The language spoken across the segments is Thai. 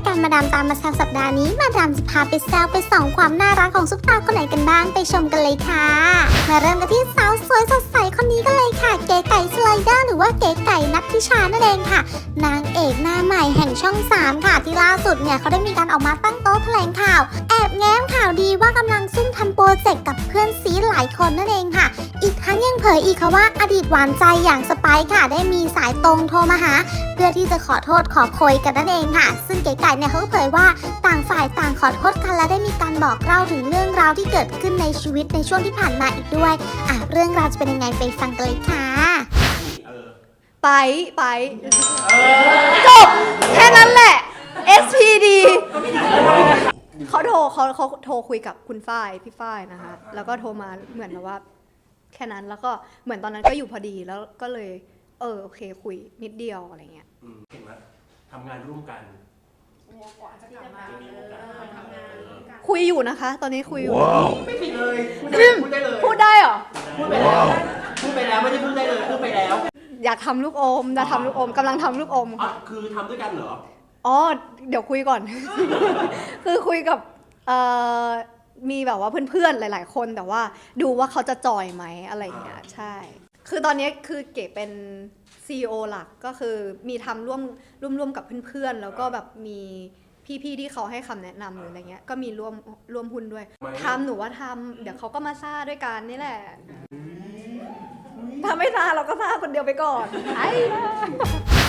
ายการมาดามตามมาแซวสัปดาห์นี้ มาดามจะพาไปแซวไปส่องความน่ารักของซุปตาคนไหนกันบ้างไปชมกันเลยค่ะ มาเริ่มกันที่สาวสวยสดใสคนนี้กันเลยค่ะ เก๋ไก่สไลเดอร์หรือว่าเก๋ไก่นัทธิชานั่นเองค่ะ นางเอกหน้าใหม่แห่งช่อง 3 ค่ะ ที่ล่าสุดเนี่ยเขาได้มีการออกมาตั้งโต๊ะแถลงข่าว แอบแง้มข่าวดีว่ากำลังซุ่มทำโปรเจกต์กับเพื่อนซีหลายคนนั่นเองค่ะ อีกทั้งยังเผยอีกค่ะว่าอดีตหวานใจอย่างสไปค่ะ ได้มีสายตรงโทรมาหา เพื่อที่จะขอโทษขอโพยกันนั่นเองค่ะ ซึ่งเก๋ไก่เนี่ยเขาก็เผยว่าต่างฝ่ายต่างขอโทษกันและได้มีการบอกเล่าถึงเรื่องราวที่เกิดขึ้นในชีวิตในช่วงที่ผ่านมาอีกด้วยอะเรื่องราวจะเป็นยังไงไปฟังกันเลยค่ะไปไปจบแค่นั้นแหละ SPD เขาโทรเขาเขาโทรคุยกับคุณฝ้ายพี่ฝ้ายนะคะ แล้วก็โทรมาเหมือนแบบว่า แค่นั้นแล้วก็เหมือนตอนนั้นก็อยู่พอดีแล้วก็เลย เออโอเค คุยนิดเดียวอะไรเงี้ยอืมเห็นไหมทำงานร่วมกันจะมีโอกาสทำงานคุยอยู่นะคะ ตอนนี้คุยอยู่ ไม่ผิดเลยพูดได้พูดได้เลยพูดได้เหรอพูดไปแล้วพูดไปแล้วไม่ได้พูดได้เลยพูดไปแล้วอยากทำลูกอมจะทำลูกอมกำลังทำลูกอมอะค่ะคือทำด้วยกันเหรออ๋อเดี๋ยวคุยก่อน คือคุยกับเอ่อ มีแบบว่าเพื่อนๆหลาย ๆ คนแต่ว่าดูว่าเขาจะจอยไหมอะไรอย่างเงี้ยใช่ คือตอนนี้คือเก๋เป็น CEO หลักก็คือมีทำร่วมร่วมร่วมกับเพื่อนๆ แล้วก็แบบมีพี่ๆที่เขาให้คำแนะนำหรืออะไรเงี้ยก็มีร่วมร่วมหุ้นด้วยไม่ทำหนูว่าทำเดี๋ยวเขาก็มาซ่าด้วยกันนี่แหละ ถ้าไม่ซ่าเราก็ซ่าคนเดียวไปก่อนไอ้บ้า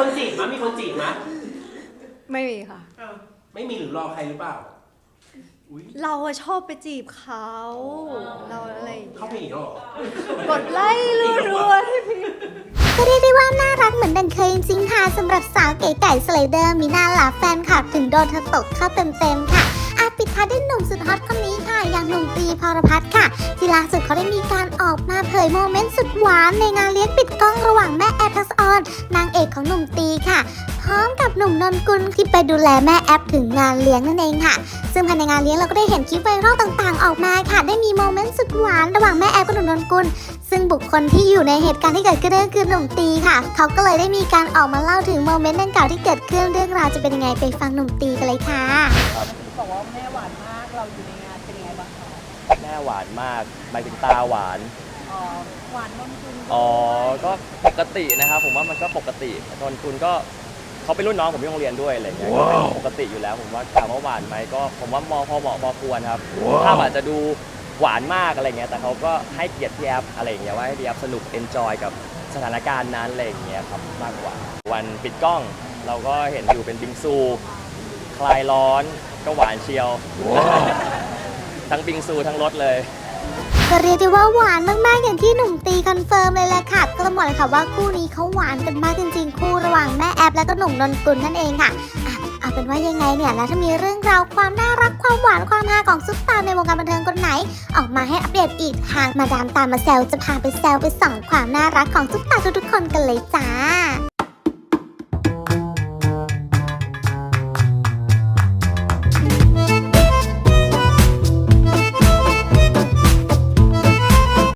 คนจีบมั้ยมีคนจีบมั้ยไม่มีค่ะ ไม่มีหรือรอใครหรือเปล่าอุ้ยเราอะชอบไปจีบเขา เราอะไรอย่างเข้าเงี้ยเพลงอีกแล้วเหรอกดไลค์รัวๆให้พี่ ก็เรียกได้ว่าน่ารักเหมือนดังเคยจริงๆค่ะสำหรับสาวเก๋ไก่สไลเดอร์มีหน้าหลาแฟนคลับถึงโดนเธอตกเข้าเต็มๆค่ะอาปิดท้ายด้วยหนุ่มสุดฮอตคนนี้ค่ะ อย่างหนุ่มตีพรพัฒน์ค่ะ ที่ล่าสุดเขาได้มีการออกมาเผยโมเมนต์สุดหวานในงานเลี้ยงปิ ทักษออนนางเอกของหนุ่มตีค่ะ พร้อมกับหนุ่มนนกุลที่ไปดูแลแม่แอปถึงงานเลี้ยงนั่นเองค่ะ ซึ่งภายในงานเลี้ยงเราก็ได้เห็นคลิปไวรัลต่างๆ ออกมาค่ะ ได้มีโมเมนต์สุดหวานระหว่างแม่แอปกับหนุ่มนนกุลซึ่งบุคคลที่อยู่ในเหตุการณ์ที่เกิดขึ้นก็คือหนุ่มตีค่ะ เขาก็เลยได้มีการออกมาเล่าถึงโมเมนต์ดังกล่าวที่เกิดขึ้นเรื่องราวจะเป็นยังไงไปฟังหนุ่มตีกันเลยค่ะบอกว่าแม่หวานมากเราอยู่ในงานเป็นยังไงบ้างคะแม่หวานมากหมายถึงตาหวาน อ๋อหวานนนทุนอ๋อ ก็ปกตินะครับผมว่ามันก็ปกตินนคุณก็เขาเป็นรุ่นน้องผมที่โรงเรียนด้วยอะไรเงี้ยก็เป็นปกติอยู่แล้วผมว่าถามว่าหวานไหมก็ผมว่ามอพอเหมาะพอควรครับภาพอาจจะดูหวานมากอะไรเงี้ยแต่เขาก็ให้เกียรติพี่แอฟอะไรอย่างเงี้ยว่าให้พี่แอฟสนุกเอนจอยกับสถานการณ์นั้นอะไรอย่างเงี้ยครับมากกว่า วันปิดกล้องเราก็เห็นอยู่เป็นบิงซู คลายร้อนก็หวานเชียว ทั้งบิงซูทั้งรถเลย ก็เรียกได้ว่าหวานมากๆอย่างที่หนุ่มตีคอนเฟิร์มเลยแหละค่ะ ก็ต้องบอกเลยค่ะว่าคู่นี้เขาหวานกันมากจริง ๆ คู่ระหว่างแม่แอปและก็หนุ่มนนกุลนั่นเองค่ะอะเอาเป็นว่ายังไงเนี่ยแล้วถ้ามีเรื่องราวความน่ารักความหวานความฮาของซุปตาในวงการบันเทิงคนไหน ออกมาให้อัปเดตอีกทางมาดามตามมาแซวจะพาไปแซวไปส่องความน่ารักของซุปตาทุกๆคนกันเลยจ้า